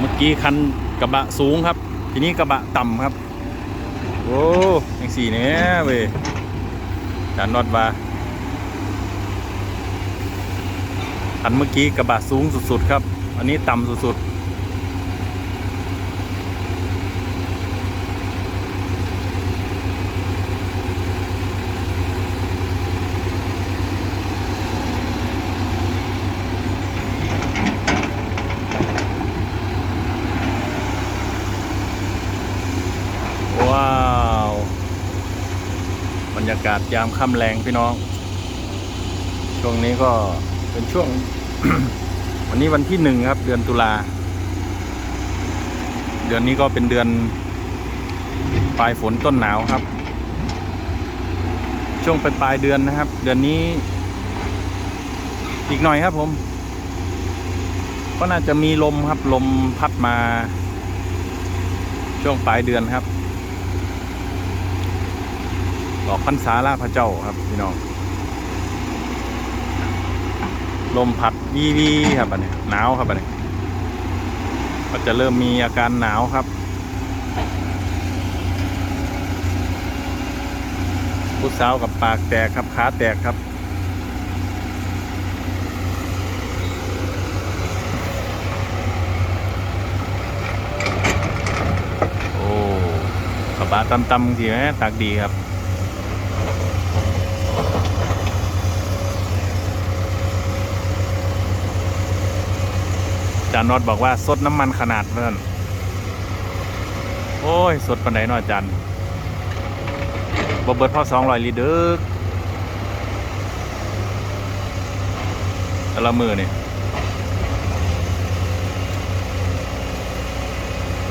เมื่อกี้คันกระบะสูงครับ ทีนี้กระบะต่ำครับ โอ้ยังสี่เนี้ยเว้ยจานนอดว่าคันเมื่อกี้กระบะสูงสุดๆครับ อันนี้ต่ำสุดๆ ว้าว บรรยากาศยามค่ำแรงพี่น้อง ช่วงนี้ก็เป็นช่วง วันนี้วันที่หนึ่งครับ เดือนตุลา เดือนนี้ก็เป็นเดือนปลายฝนต้นหนาวครับ ช่วงปลายปลายเดือนนะครับ เดือนนี้ อีกหน่อยครับผม ก็น่าจะมีลมครับลมพัดมา ช่วงปลายเดือนครับ ดอกพันษาล่าพระเจ้าครับพี่น้อง ลมพัดวีวีครับอันนี้หนาวครับอันนี้ก็จะเริ่มมีอาการหนาวครับผู้สาวกับปากแตกครับขาแตกครับโอ้กระบะตำๆทีไหมตากดีครับ จานนอดบอกว่าสดน้ำมันขนาดเพื่อนโอ้ย สดปันไหนนอจารย์บเบิดพ่อสองรอยลิตรเด้อแต่ละมือเนี่ย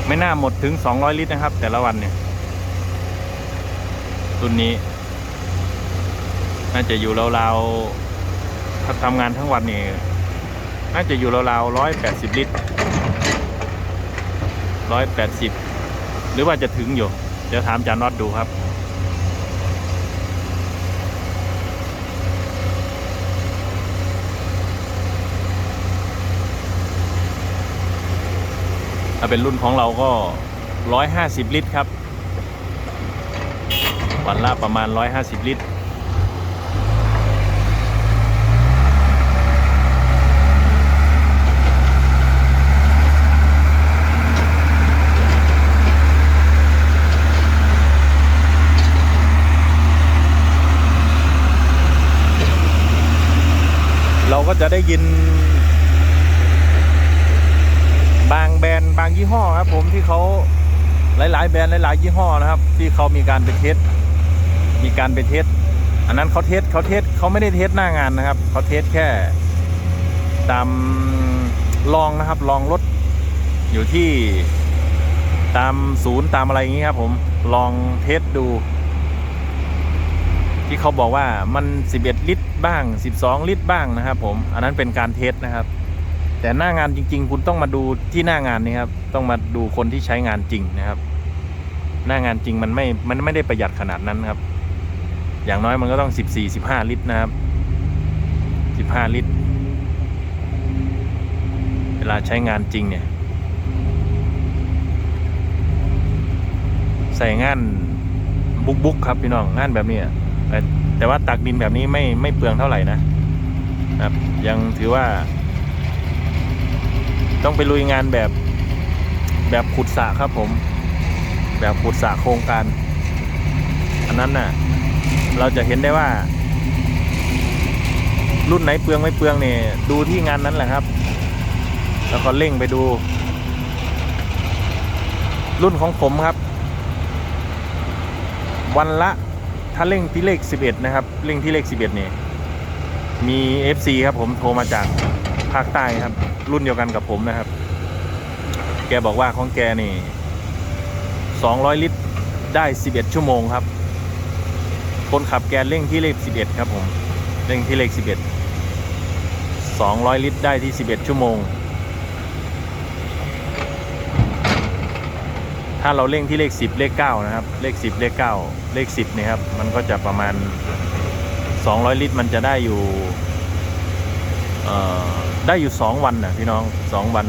ไม่น่าหมดถึง 200 ลิตรนะครับ แต่ละวันเนี่ยรุ่นนี้ น่าจะอยู่ราวๆถ้าทำงานทั้งวันนี่ น่าจะอยู่ราวๆร้อยแปดสิบลิตรร้อยแปดสิบหรือว่าจะถึงอยู่ เดี๋ยวถามจานน็อตดูครับ ถ้าเป็นรุ่นของเราก็ร้อยห้าสิบลิตรครับ วันละประมาณร้อยห้าสิบลิตร จะได้ยิน บางแบรนด์บางยี่ห้อครับ ผมที่เขาหลาย ๆ แบรนด์หลาย ๆ ยี่ห้อนะครับ ที่เขามีการไปเทสมีการไปเทสอันนั้นเขาเทสเขาเทสเขาไม่ได้เทสหน้างานนะครับเขาเทสแค่ตามลองนะครับ ลองรถอยู่ที่ตามศูนย์ตามอะไรอย่างนี้ครับ ผมลองเทสดู ที่เขาบอกว่ามัน 11 ลิตร บ้าง 12 ลิตรบ้างนะครับ ผม อันนั้นเป็นการเทสนะครับ แต่หน้างานจริง ๆ คุณต้องมาดูที่หน้างานนี่ครับ ต้องมาดูคนที่ใช้งานจริงนะครับ หน้างานจริงมันไม่ มันไม่ได้ประหยัดขนาดนั้นครับ อย่างน้อยมันก็ต้อง 14 15 ลิตรนะครับ 15 ลิตร เวลาใช้งานจริงเนี่ย ใส่งานบุกบุกๆครับพี่น้องงานแบบนี้แต่ แต่ว่าตักดินแบบนี้ไม่ไม่เปลืองเท่าไหร่นะครับ ยังถือว่า ต้องไปลุยงานแบบแบบขุดสระครับผม แบบขุดสระโครงการ อันนั้นน่ะ เราจะเห็นได้ว่า รุ่นไหนเปลืองไม่เปลืองเนี่ยดูที่งานนั้นแหละครับ แล้วก็เร่งไปดู รุ่นของผมครับ วันละ ถ้าเร่งที่เลข 11 นะครับเร่งที่เลข 11นี่มี FC ครับผมโทรมาจากภาคใต้ครับ รุ่นเดียวกันกับผมนะครับ แกบอกว่าของแกนี่ 200 ลิตรได้ 11 ชั่วโมงครับ คนขับแกเร่งที่เลข 11 ครับผมเร่งที่เลข 11 200 ลิตรได้ที่ 11 ชั่วโมง ถ้าเราเร่งที่เลข 10 เลข 9 นะครับ เลข 10 เลข 9 เลข 10เนี่ยครับ มันก็จะประมาณ 200 ลิตร มันจะได้อยู่ได้อยู่ 2 วันนะพี่น้อง 2 วัน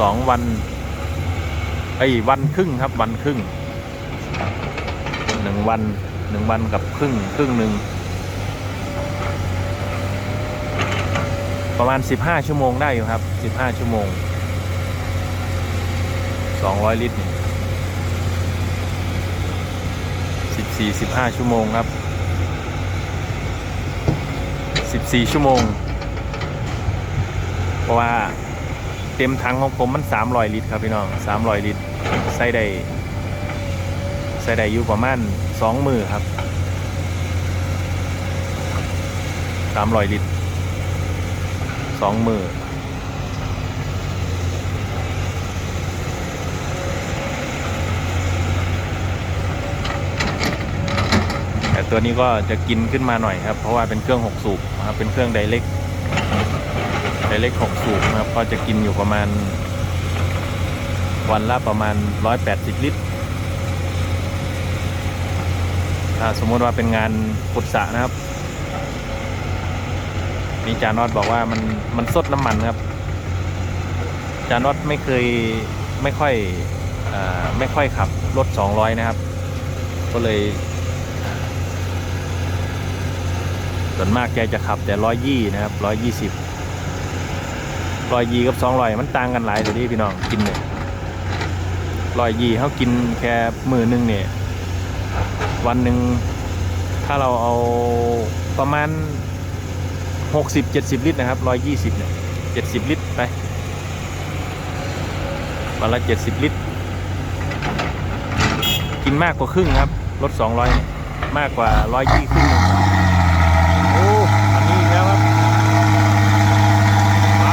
สองวันไอ้วันครึ่งครับวันครึ่งหนึ่งวันหนึ่งวันกับครึ่งครึ่งหนึ่งประมาณสิบห้าชั่วโมงได้อยู่ครับสิบห้าชั่วโมงสองร้อยลิตรนี่ สิบสี่สิบห้าชั่วโมงครับสิบสี่ชั่วโมง เพราะว่าเต็มถังของผมมัน 300 ลิตรครับพี่น้อง 300 ลิตรใส่ได้ใส่ได้อยู่ประมาณ2มือครับ 300 ลิตร2มือ ตัวนี้ก็จะกินขึ้นมาหน่อยครับ เพราะว่าเป็นเครื่อง6สูบนะครับเป็นเครื่องไดเล็กไดเล็ก6สูบนะครับก็จะกินอยู่ประมาณ วันละประมาณ 180 ลิตรถ้าสมมติว่าเป็นงานขุดสระนะครับนี่จานอดบอกว่ามันมันสดน้ำมันครับ จานอดไม่เคยไม่ค่อยอไม่ค่อยขับรถ 200 นะครับ ก็เลย ส่วนมากแกจะขับแต่ร้อยยี่นะครับร้อยยี่สิบร้อยยี่กับสองร้อยมันต่างกันหลายเลยที่พี่น้องกินเนี่ยร้อยยี่เขากินแค่มือหนึงเนี่ยวันหนึ่งถ้าเราเอาประมาณหกสิบเจ็ดสิบลิตรนะครับร้อยยี่สิบเนี่ยเจ็ดสิบลิตรไปวันละเจ็ดสิบลิตร กินมากกว่าครึ่งครับรถสองร้อยมากกว่าร้อยยี่ครึ่งหนึ่งโอ้อันนี้อีกแล้วครับ ไป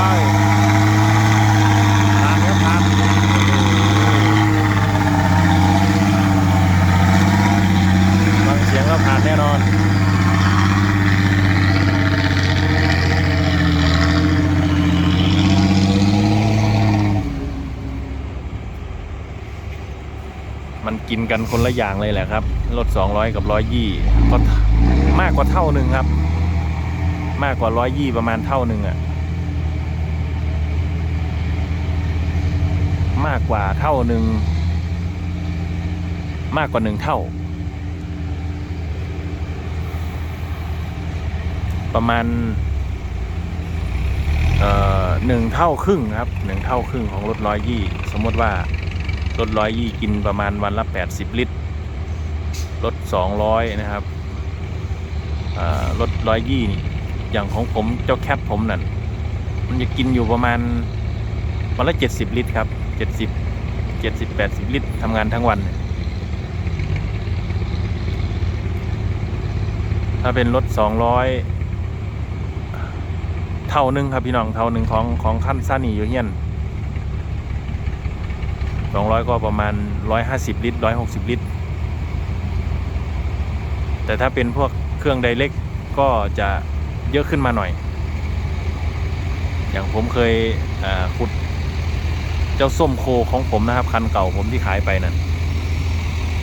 ทานครับทานฟังเสียงก็ผ่านแน่นอน มัน กันคนละอย่างเลยแหละครับ รถ 200 กับ 120ก็มากกว่าเท่าหนึ่งครับ มากกว่า 120 ประมาณเท่าหนึ่งอะมากกว่าเท่าหนึ่งมากกว่าหนึ่งเท่า ประมาณเอ่อหนึ่งเท่าครึ่งครับหนึ่งเท่าครึ่งของรถร้อยยี่สมมติว่า รถร้อยยี่กินประมาณวันละแปดสิบลิตร รถสองร้อยนะครับรถร้อยยี่นี่อย่างของผมเจ้าแคปผมนั่นมันจะกินอยู่ประมาณวันละเจ็ดสิบลิตรครับเจ็ดสิบเจ็ดสิบแปดสิบลิตรทำงานทั้งวัน ถ้าเป็นรถสองร้อยเท่าหนึงครับพี่น้องเท่าหนึ่งของของขั้นซานีอยู่เฮียน สองร้อยก็ประมาณร้อยห้าสิบลิตรร้อยหกสิบลิตร แต่ถ้าเป็นพวกเครื่องไดเล็กก็จะเยอะขึ้นมาหน่อย อย่างผมเคยขุดเจ้าส้มโคของผมนะครับ คันเก่าผมที่ขายไปนั่น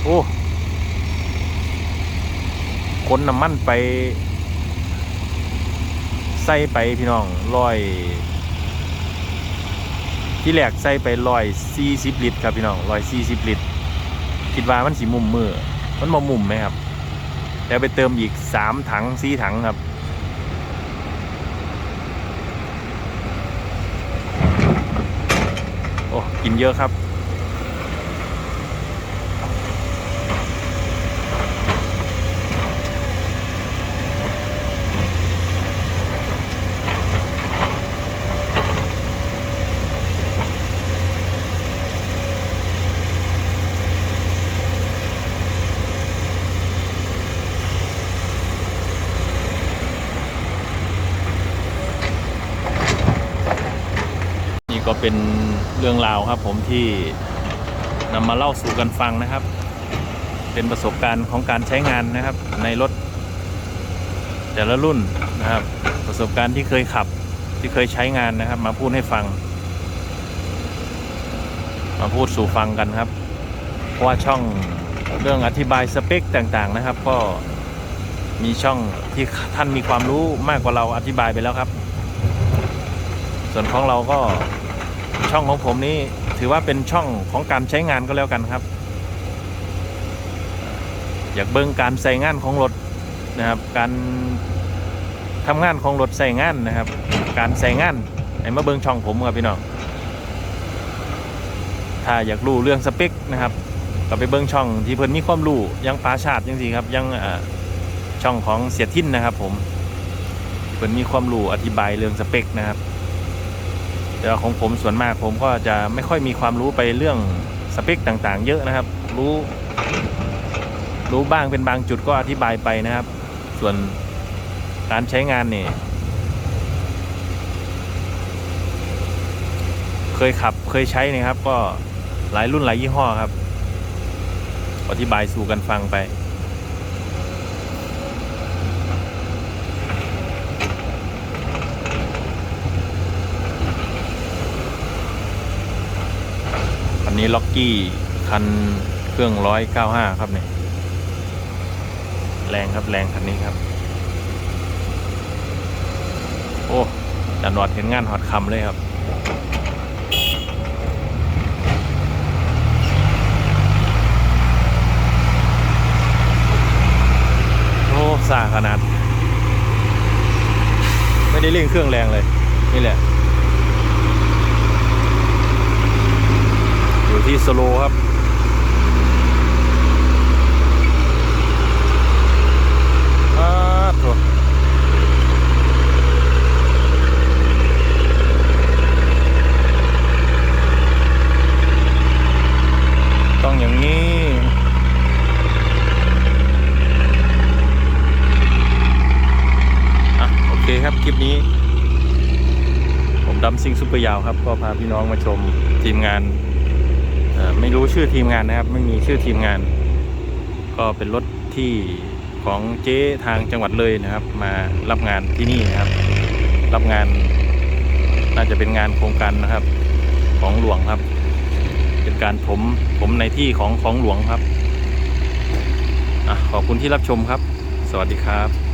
โอ้ขนน้ำมันไป ใส่ไปพี่น้องร้อย ที่แรกใส่ไปร้อยสี่สิบลิตรครับพี่น้องร้อยสี่สิบลิตร คิดว่ามันสีมุมมือมันมามุมไหมครับ แล้วไปเติมอีกสามถังสี่ถังครับโอ้กินเยอะครับ ก็เป็นเรื่องราวครับ ผมที่นำมาเล่าสู่กันฟังนะครับ เป็นประสบการณ์ของการใช้งานนะครับ ในรถ แต่ละรุ่นนะครับ ประสบการณ์ที่เคยขับที่เคยใช้งานนะครับ มาพูดให้ฟัง มาพูดสู่ฟังกันครับ เพราะว่าช่องเรื่องอธิบายสเปคต่างๆนะครับ ก็มีช่องที่ท่านมีความรู้มากกว่าเราอธิบายไปแล้วครับ ส่วนของเราก็ ช่องของผมนี้ถือว่าเป็นช่องของการใช้งานก็แล้วกันครับ อยากเบิ่งการใส่งานของรถนะครับ การทำงานของรถใส่งานนะครับ การใส่งานไอ้มาเบิ่งช่องผมครับพี่น้องถ้าอยากรู้เรื่องสเปคนะครับก็ไปเบิ้งช่องที่เพิ่นมีความรู้ยังปราชาติยังสิครับยังช่องของเสียทิ้นนะครับ ผมเพิ่นมีความรู้อธิบายเรื่องสเปคนะครับ แต่ว่าของผมส่วนมากผมก็จะไม่ค่อยมีความรู้ไปเรื่องสเปคต่างๆ เยอะนะครับ รู้ รู้บ้างเป็นบางจุดก็อธิบายไปนะครับ ส่วนการใช้งานเนี่ยเคยขับเคยใช้นะครับ ก็หลายรุ่นหลายยี่ห้อครับ อธิบายสู่กันฟังไป นี้ล็อกกี้คันเครื่องร้อยเก้าห้าครับเนี่ยแรงครับแรงคันนี้ครับ โอ้จันวัดเห็นงานหอดคำเลยครับโอ้ซาขนาด ไม่ได้เร่งเครื่องแรงเลย นี่แหละ อยู่ ที่สโลว์ครับต้องอย่างนี้อะโอเคครับ คลิปนี้ ผมดำซิงซุปเปอร์ยาวครับ ก็พาพี่น้องมาชมทีมงาน ไม่รู้ชื่อทีมงานนะครับ ไม่มีชื่อทีมงาน ก็เป็นรถที่ของเจ๊ทางจังหวัดเลยนะครับ มารับงานที่นี่นะครับ รับงานน่าจะเป็นงานโครงการนะครับ ของหลวงครับ เป็นการผมผมในที่ของของหลวงครับอขอบคุณที่รับชมครับ สวัสดีครับ